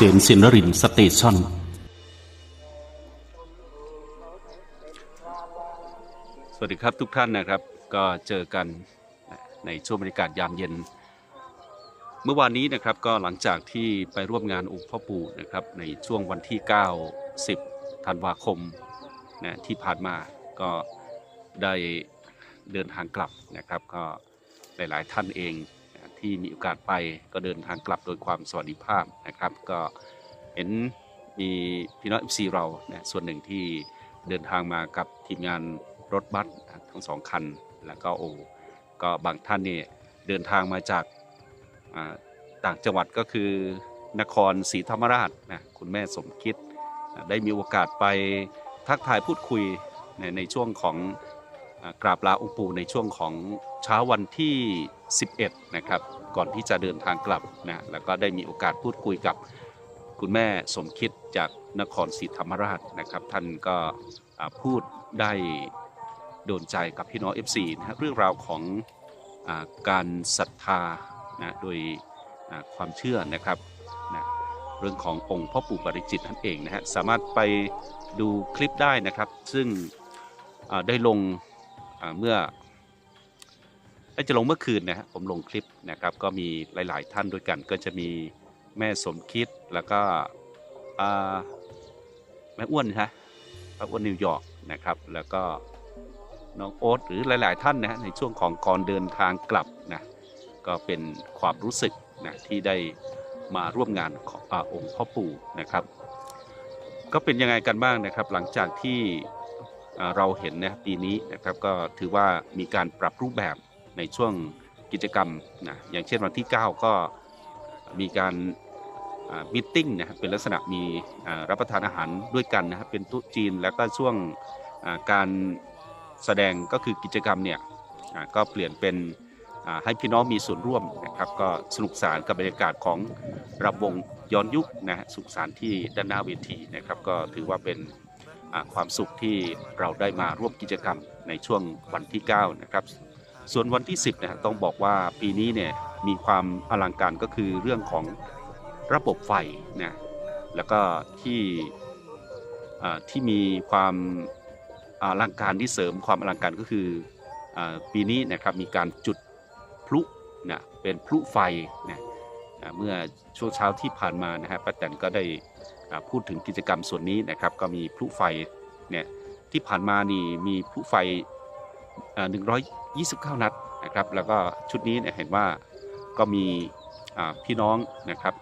ษนสินรินสเตชันสวัสดีครับทุกท่านนะครับ ก็เจอกันในช่วงบรรยากาศยามเย็น เมื่อวานนี้นะครับก็หลังจากที่ไปร่วมงานองค์พ่อปู่นะครับในช่วงวันที่ 9 10ธันวาคมนะที่ผ่านมาก็ได้เดินทางกลับนะครับ ก็หลาย ๆ ท่านเอง ที่มีโอกาสไปก็เดินทางกลับโดยความสวัสดิภาพนะครับ ก็เห็นมีพี่น้องเอฟซีเรานะส่วนหนึ่งที่เดินทางมากับทีมงานรถบัสทั้งสองคัน แล้วก็โอก็บางท่านเนี่ยเดินทางมาจากต่างจังหวัดก็คือนครศรีธรรมราชนะคุณแม่สมคิด ได้มีโอกาสไปทักทายพูดคุยในในช่วงของ กราบลาองค์ปู่ในช่วงของเช้าวันที่ 11 นะครับ ก่อนที่จะเดินทางกลับนะแล้วก็ได้มีโอกาสพูดคุยกับคุณแม่สมคิดจากนครศรีธรรมราชนะครับ ท่านก็พูดได้โดนใจกับพี่น้อง FC นะเรื่องราวของอการศรัทธานะโดยความเชื่อนะครับนะเรื่องขององค์พ่อปู่ปริจิตนั่นเองนะฮะสามารถไปดูคลิปได้นะครับ ซึ่งได้ลง เมื่อได้จะลงเมื่อคืนนะฮะผมลงคลิปนะครับก็มีหลาย ๆ ท่านด้วยกัน ก็จะมีแม่สมคิดแล้วก็แม่อ้วนฮะป้าอ้วนนิวยอร์กนะครับ แล้วก็น้องโอ๊ตหรือหลาย ๆ ท่านนะฮะในช่วงของก่อนเดินทางกลับนะก็เป็นความรู้สึกนะที่ได้มาร่วมงานของอองค์พ่อปู่นะครับ ก็เป็นยังไงกันบ้างนะครับ หลังจากที่ เราเห็นนะปีนี้นะครับก็ถือว่ามีการปรับรูปแบบในช่วงกิจกรรมนะอย่างเช่นวันที่ 9 ก็มีการมิทติ้งนะครับเป็นลักษณะมีรับประทานอาหารด้วยกันนะครับเป็นตุ๊จีนแล้วก็ช่วงการแสดงก็คือกิจกรรมเนี่ยก็เปลี่ยนเป็นให้พี่น้องมีส่วนร่วมนะครับก็สนุกสนานกับบรรยากาศของรำวงย้อนยุคนะฮะสุขสานที่ด้านหน้าเวทีนะครับก็ถือว่าเป็น ความสุขที่เราได้มาร่วมกิจกรรมในช่วงวันที่ 9 นะครับ ส่วนวันที่ 10นะฮะต้องบอกว่าปีนี้เนี่ยมีความอลังการก็คือเรื่องของระบบไฟนะแล้วก็ที่ที่มีความอลังการที่เสริมความอลังการก็คืออปีนี้นะครับมีการจุดพลุนะเป็นพลุไฟนะอ่าเมื่อช่วงเช้าที่ผ่านมานะฮะป้าแตนก็ได้ พูดถึงกิจกรรมส่วนนี้นะครับก็มีพลุไฟเนี่ยที่ผ่านมานี่มีพลุไฟ 129 นัดนะครับแล้วก็ชุดนี้เนี่ยเห็นว่าก็มีพี่น้องนะครับ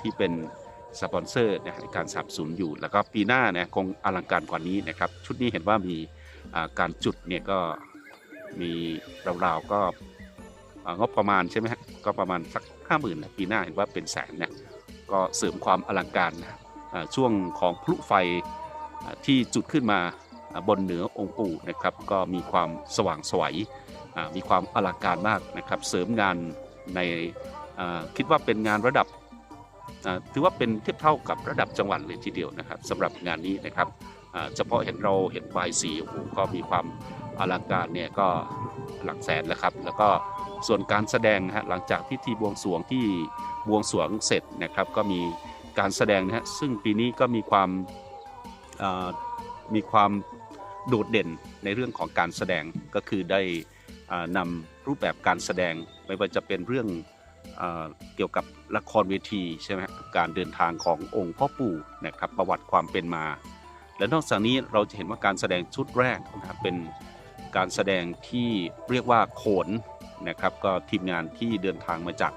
ที่เป็นสปอนเซอร์ในการสนับสนุนอยู่ แล้วก็ปีหน้านะคงอลังการกว่านี้นะครับชุดนี้เห็นว่ามีการจุดเนี่ยก็มีราวๆก็งบประมาณใช่ไหมฮะก็ประมาณสักห้าหมื่นปีหน้าเห็นว่าเป็นแสนเนะ ก็เสริมความอลังการนะช่วงของพลุไฟที่จุดขึ้นมาบนเหนือองค์ปู่นะครับ ก็มีความสว่างสวยมีความอลังการมากนะครับ เสริมงานในคิดว่าเป็นงานระดับถือว่าเป็นเทียบเท่ากับระดับจังหวัดเลยทีเดียวนะครับสำหรับงานนี้นะครับเฉพาะเห็นเราเห็นไฟสีโอ้โหก็มีความอลังการเนี่ยก็หลักแสนแล้วครับ แล้วก็ ส่วนการแสดงนะฮะหลังจากพิธีบวงสรวงที่บวงสรวงเสร็จนะครับ ก็มีการแสดงนะฮะซึ่งปีนี้ก็มีความมีความโดดเด่นในเรื่องของการแสดงก็คือได้นำรูปแบบการแสดงไม่ว่าจะเป็นเรื่องเอเกี่ยวกับละครเวทีใช่ไหมการเดินทางขององค์พ่อปู่นะครับประวัติความเป็นมา และนอกจากนี้เราจะเห็นว่าการแสดงชุดแรกนะครับเป็นการแสดงที่เรียกว่าโขน นะครับ ก็ทีมงานที่เดินทางมาจาก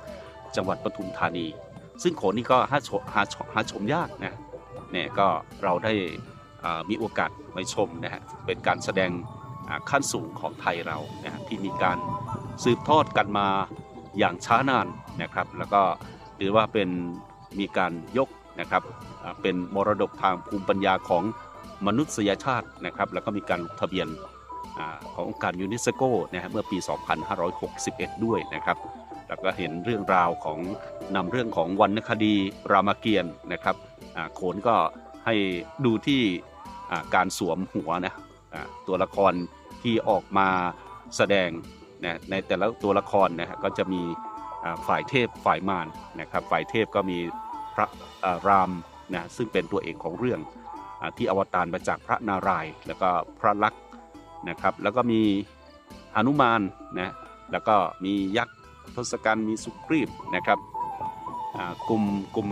จังหวัดปทุมธานี ซึ่งโขนนี่ก็หาชมหาชมหาชมยากนะเนี่ยก็เราได้มีโอกาสไปชมนะฮะเป็นการแสดงขั้นสูงของไทยเรานะที่มีการสืบทอดกันมาอย่างช้านานนะครับ แล้วก็ถือว่าเป็นมีการยกนะครับเป็นมรดกทางภูมิปัญญาของมนุษยชาตินะครับ แล้วก็มีการลงทะเบียน ขององค์การยูเนสโกนะฮะเมื่อปี 2561 ด้วยนะครับแล้วก็เห็นเรื่องราวของนำเรื่องของวรรณคดีรามเกียรติ์นะครับโขนก็ให้ดูที่การสวมหัวนะตัวละครที่ออกมาแสดงนะในแต่ละตัวละครนะฮะก็จะมีฝ่ายเทพฝ่ายมารนะครับ ฝ่ายเทพก็มีพระรามนะซึ่งเป็นตัวเอกของเรื่องอที่อวตารมาจากพระนารายณ์แล้วก็พระลักษ นะครับ แล้วก็มีหนุมานนะแล้วก็มียักษ์ทศกัณฐ์มีสุกรีบนะครับอ่ากุมกลุ่ม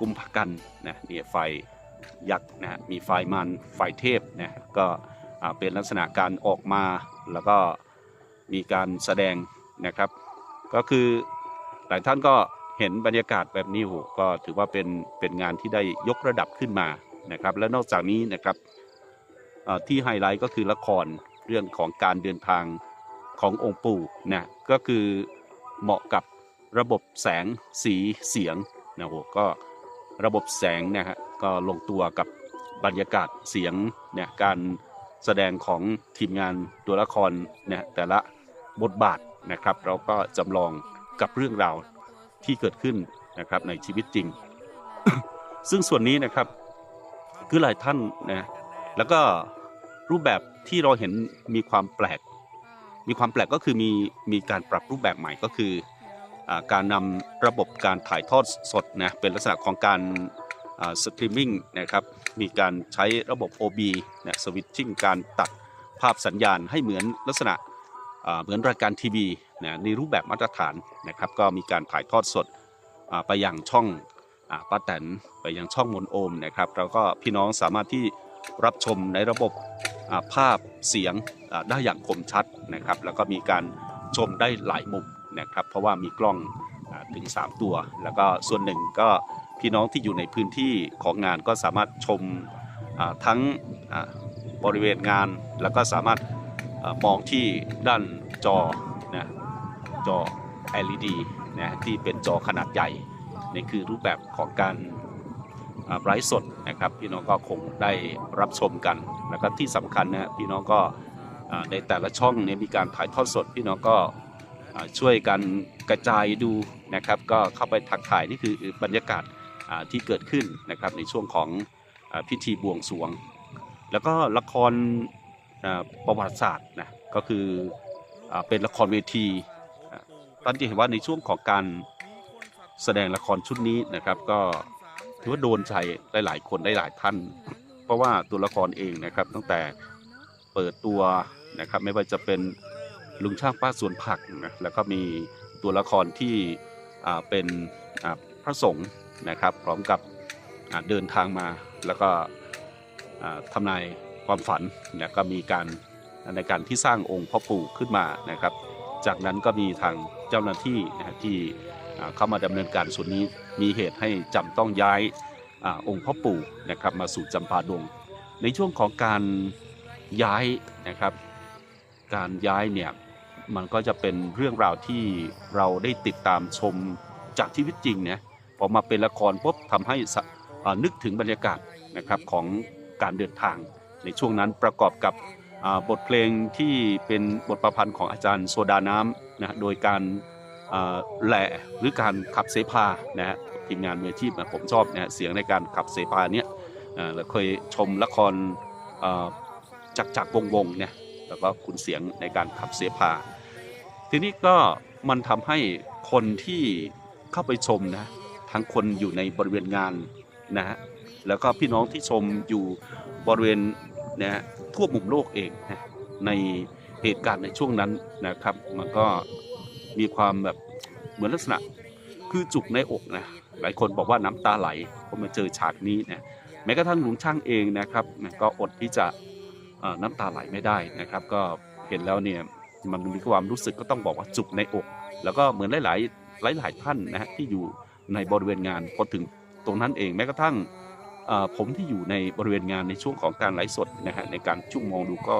กุมภกันนะนี่ไฟยักษ์นะมีไฟมันไฟเทพนะก็เป็นลักษณะการออกมาแล้วก็มีการแสดงนะครับ ก็คือหลายท่านก็เห็นบรรยากาศแบบนี้โหก็ถือว่าเป็นเป็นงานที่ได้ยกระดับขึ้นมานะครับ และนอกจากนี้นะครับ ที่ไฮไลท์ก็คือละครเรื่องของการเดินทางขององค์ปู่นะก็คือเหมาะกับระบบแสงสีเสียงนะโหก็ระบบแสงนะฮะก็ลงตัวกับบรรยากาศเสียงเนี่ยการแสดงของทีมงานตัวละครเนี่ยแต่ละบทบาทนะครับ เราก็จำลองกับเรื่องราวที่เกิดขึ้นนะครับในชีวิตจริง ซึ่งส่วนนี้นะครับคือหลายท่านนะ แล้วก็รูปแบบที่เราเห็นมีความแปลก มีความแปลกก็คือมีมีการปรับรูปแบบใหม่ก็คืออาการนำระบบการถ่ายทอดสดนะเป็นลักษณะของการสตรีมมิ่งนะครับมีการใช้ระบบ OB นะสวิตชิ่งการตัดภาพสัญญาณให้เหมือนลักษณะอ่าเหมือนรายการทีวีนะในรูปแบบมาตรฐานนะครับก็มีการถ่ายทอดสดอ่าไปยังช่องอาป้าแตนไปยังช่องมนโอมนะครับแล้วก็พี่น้องสามารถที่ รับชมในระบบภาพเสียงได้อย่างคมชัดนะครับ แล้วก็มีการชมได้หลายมุมนะครับ เพราะว่ามีกล้องถึง 3 ตัว แล้วก็ส่วนหนึ่งก็พี่น้องที่อยู่ในพื้นที่ของงานก็สามารถชมทั้งบริเวณงาน แล้วก็สามารถมองที่ด้านจอนะจอ LED นะที่เป็นจอขนาดใหญ่นี่คือรูปแบบของการ ไลฟ์สดนะครับพี่น้องก็คงได้รับชมกันแล้วก็ที่สำคัญนะพี่น้องก็ในแต่ละช่องเนี่ยมีการถ่ายทอดสด พี่น้องก็ช่วยกันกระจายดูนะครับ ก็เข้าไปทักทายนี่คือบรรยากาศที่เกิดขึ้นนะครับในช่วงของอพิธีบวงสรวง แล้วก็ละครประวัติศาสตร์นะก็คืออเป็นละครเวทีตอนที่เห็นว่าในช่วงของการแสดงละครชุดนี้นะครับ ก็ ถือว่าโดนใจหลาย ๆ คนได้หลายท่าน เพราะว่าตัวละครเองนะครับ ตั้งแต่เปิดตัวนะครับ ไม่ว่าจะเป็นลุงช่างป้าสวนผักนะแล้วก็มีตัวละครที่เป็นพระสงฆ์นะครับ พร้อมกับเดินทางมาแล้วก็ทำนายความฝันนะก็มีการในการที่สร้างองค์พ่อปู่ขึ้นมานะครับ จากนั้นก็มีทางเจ้าหน้าที่นะที่ เข้ามาดำเนินการส่วนนี้มีเหตุให้จำต้องย้ายอาองค์พ่อปู่นะครับมาสู่จำปาดง ในช่วงของการย้ายนะครับ การย้ายเนี่ยมันก็จะเป็นเรื่องราวที่เราได้ติดตามชมจากชีวิตจริงเนี่ยพอมาเป็นละครปุ๊บทำให้นึกถึงบรรยากาศนะครับของการเดินทาง ในช่วงนั้นประกอบกับบทเพลงที่เป็นบทประพันธ์ของอาจารย์โซดาน้ำนะโดยการ แหล่หรือการขับเสพานะฮะทีมงานมืออาชีพนะผมชอบนะฮะเสียงในการขับเสพาเนี่ยเราเคยชมละครจักจักรวงวงเนี่ยแล้วก็คุณเสียงในการขับเสพา ทีนี้ก็มันทำให้คนที่เข้าไปชมนะทั้งคนอยู่ในบริเวณงานนะฮะแล้วก็พี่น้องที่ชมอยู่บริเวณนะทั่วมุมโลกเองนะในเหตุการณ์ในช่วงนั้นนะครับ มันก็ มีความแบบเหมือนลักษณะคือจุกในอกนะหลายคนบอกว่าน้ำตาไหลพอมาเจอฉากนี้นะแม้กระทั่งหลวงช่างเองนะครับก็อดที่จะน้ำตาไหลไม่ได้นะครับ ก็เห็นแล้วเนี่ยมันมีความรู้สึกก็ต้องบอกว่าจุกในอก แล้วก็เหมือนหลาย ๆ หลาย ๆ ท่านนะฮะที่อยู่ในบริเวณงานพอถึงตรงนั้นเองแม้กระทั่งผมที่อยู่ในบริเวณงานในช่วงของการไลฟ์สดนะฮะในการจุ่มมองดูก็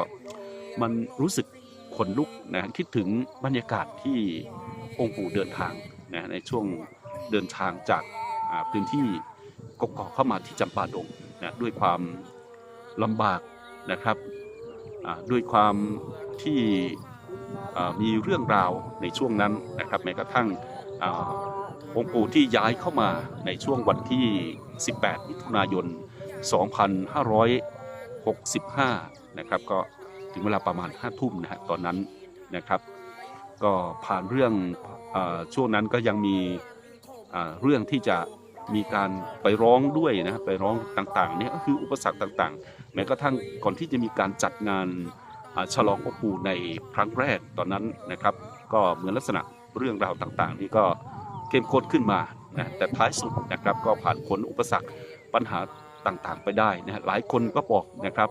มันรู้สึก ขนลุกนะคิดถึงบรรยากาศที่องค์ปู่เดินทางนะในช่วงเดินทางจากพื้นที่กกอกเข้ามาที่จำปาดงนะด้วยความลำบากนะครับด้วยความที่มีเรื่องราวในช่วงนั้นนะครับแม้กระทั่งอ่าองค์ปู่ที่ย้ายเข้ามาในช่วงวันที่ 18 มิถุนายน 2565 นะครับก็ ถึงเวลาประมาณ5ทุ่มนะฮะตอนนั้นนะครับ ก็ผ่านเรื่องอช่วงนั้นก็ยังมีเรื่องที่จะมีการไปร้องด้วยนะไปร้องต่างๆเนี่ยก็คืออุปสรรคต่างๆ แม้กระทั่งก่อนที่จะมีการจัดงานฉลองพ่อปู่ในครั้งแรกตอนนั้นนะครับ ก็เหมือนลักษณะเรื่องราวต่างๆ นี่ก็เข้มข้นขึ้นมานะแต่ท้ายสุดนะครับก็ผ่านพ้นอุปสรรคปัญหาต่างๆ ไปได้นะฮะหลายคนก็บอกนะครับ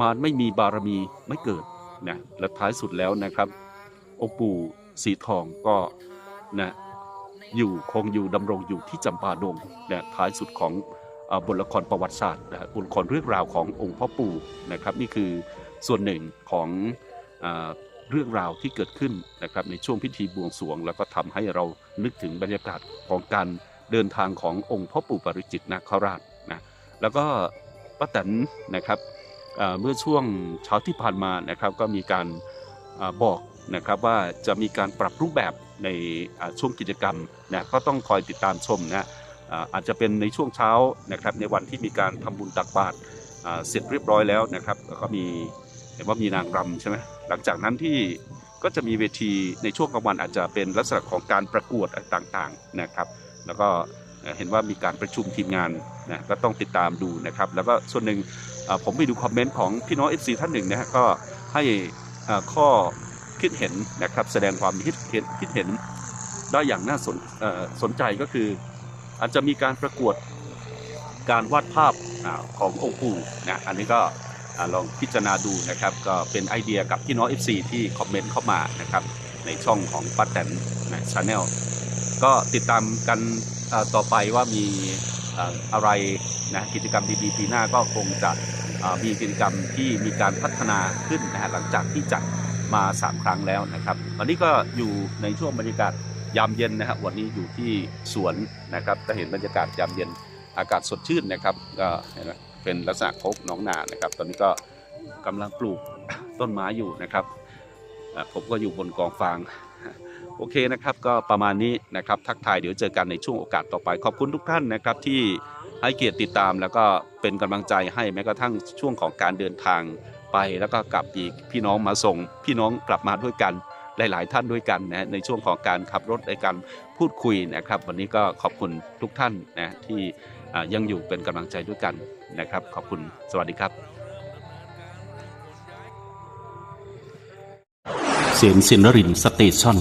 มารไม่มีบารมีไม่เกิดนะและท้ายสุดแล้วนะครับ องค์ปู่สีทองก็นะอยู่คงอยู่ดำรงอยู่ที่จำปาดงนะท้ายสุดของอบทละครประวัติศาสตร์นะบทละครเรื่องราวขององค์พ่อปู่นะครับนี่คือส่วนหนึ่งของเอเรื่องราวที่เกิดขึ้นนะครับในช่วงพิธีบวงสรวง แล้วก็ทำให้เรานึกถึงบรรยากาศของการเดินทางขององค์พ่อปู่ปริจิตนาคราชนะแล้วก็ป้าแตนนะครับ เมื่อช่วงเช้าที่ผ่านมานะครับก็มีการอบอกนะครับว่าจะมีการปรับรูปแบบในช่วงกิจกรรมนะก็ต้องคอยติดตามชมนะอาจจะเป็นในช่วงเช้านะครับในวันที่มีการทำบุญตักบาตรเสร็จเรียบร้อยแล้วนะครับแล้วก็มีเห็นว่ามีนางรำใช่ไหมหลังจากนั้นที่ก็จะมีเวทีในช่วงกลางวันอาจจะเป็นลักษณะของการประกวดต่างๆนะครับ แล้วก็เห็นว่ามีการประชุมทีมงานนะก็ต้องติดตามดูนะครับ แล้วก็ส่วนหนึ่ง ผมไปดูคอมเมนต์ของพี่น้อง FC ท่านหนึ่งนะฮะก็ให้ข้อคิดเห็นนะครับแสดงความคิดเห็นคิดเห็นได้อย่างน่าสนสนใจก็คือ อาจจะมีการประกวดการวาดภาพอขององค์ปู่นะอันนี้ก็ลองพิจารณาดูนะครับ ก็เป็นไอเดียกับพี่น้อง FC ที่คอมเมนต์เข้ามานะครับในช่องของป้าแตนนะชาแนลก็ติดตามกันต่อไปว่ามี อะไรนะกิจกรรมดีๆปีหน้าก็คงจะมีกิจกรรมที่มีการพัฒนาขึ้นนะฮะหลังจากที่จัดมา 3 ครั้งแล้วนะครับวันนี้ก็อยู่ในช่วงบรรยากาศยามเย็นนะฮะวันนี้อยู่ที่สวนนะครับจะเห็นบรรยากาศยามเย็นอากาศสดชื่นนะครับก็เป็นลักษณะโคกหนองนานะครับ ตอนนี้ก็กำลังปลูกต้นไม้อยู่นะครับผมก็อยู่บนกองฟาง โอเคนะครับก็ประมาณนี้นะครับทักทายเดี๋ยวเจอกันในช่วงโอกาสต่อไป ขอบคุณทุกท่านนะครับที่ให้เกียรติติดตามแล้วก็เป็นกำลังใจให้แม้กระทั่งช่วงของการเดินทางไปแล้วก็กลับอีกพี่น้องมาส่ง พี่น้องกลับมาด้วยกันหลาย ๆ ท่านด้วยกันนะในช่วงของการขับรถในการพูดคุยนะครับ วันนี้ก็ขอบคุณทุกท่านนะที่ยังอยู่เป็นกำลังใจด้วยกันนะครับ ขอบคุณสวัสดีครับ เสียงสินรินสเตชัน